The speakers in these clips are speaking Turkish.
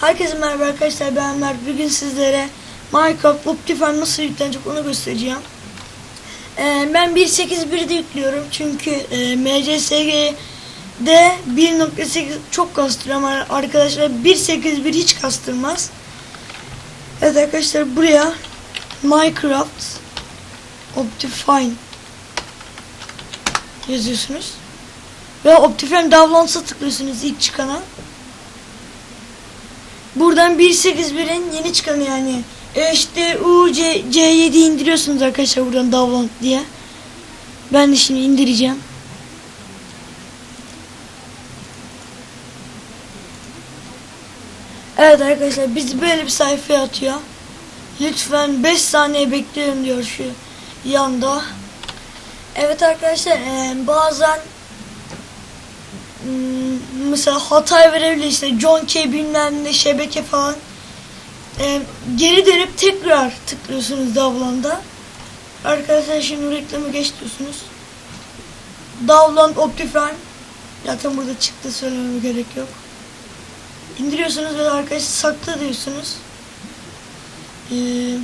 Herkese merhaba arkadaşlar ben Mert. Bugün sizlere Minecraft Optifine nasıl yüklenecek onu göstereceğim. Ee, ben 1.8.1'de yüklüyorum çünkü e, MCSG'de 1.8 çok kastırıyor ama arkadaşlar 1.8.1 hiç kastırmaz. Evet arkadaşlar buraya Minecraft Optifine yazıyorsunuz. Ve Optifine Downloads'a tıklıyorsunuz ilk çıkana. Buradan 1.8.1'in yeni çıkanı yani. E işte U C, C7 indiriyorsunuz arkadaşlar buradan download diye. Ben de şimdi indireceğim. Evet arkadaşlar bizi böyle bir sayfaya atıyor. Lütfen 5 saniye bekliyorum diyor şu yanda. Evet arkadaşlar e, bazen mesela Hatay verebilir işte John K bilmem ne şebeke falan. Ee, geri dönüp tekrar tıklıyorsunuz Davlan'da arkadaşlar şimdi reklamı geç diyorsunuz. Davlan Optifine. Zaten burada çıktı söylememe gerek yok. İndiriyorsunuz ve arkadaşlar sakla diyorsunuz. Ee,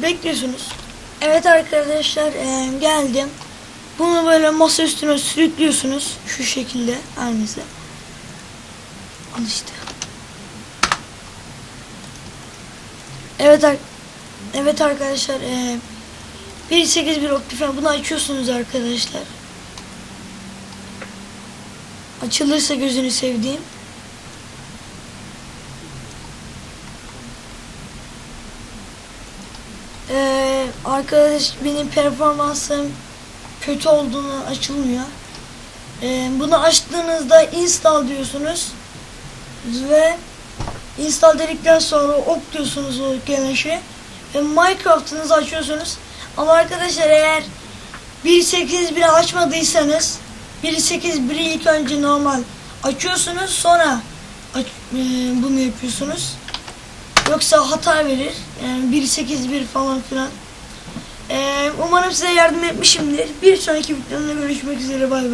bekliyorsunuz. Evet arkadaşlar e, geldim. Bunu böyle masa üstüne sürüklüyorsunuz. Şu şekilde neyse Al işte. Evet Evet arkadaşlar e 1.8.1 Optifine bunu açıyorsunuz arkadaşlar. Açılırsa gözünü sevdiğim. Ee, arkadaş benim performansım kötü olduğunu açılmıyor. Ee, bunu açtığınızda install diyorsunuz ve install dedikten sonra ok diyorsunuz o gelen ve Minecraft'ınızı açıyorsunuz. Ama arkadaşlar eğer 1.8.1'i açmadıysanız 1.8.1'i ilk önce normal açıyorsunuz sonra aç, e, bunu yapıyorsunuz. Yoksa hata verir. Yani 1.8.1 falan filan. E, umarım size yardım etmişimdir. Bir sonraki videomda görüşmek üzere bay bay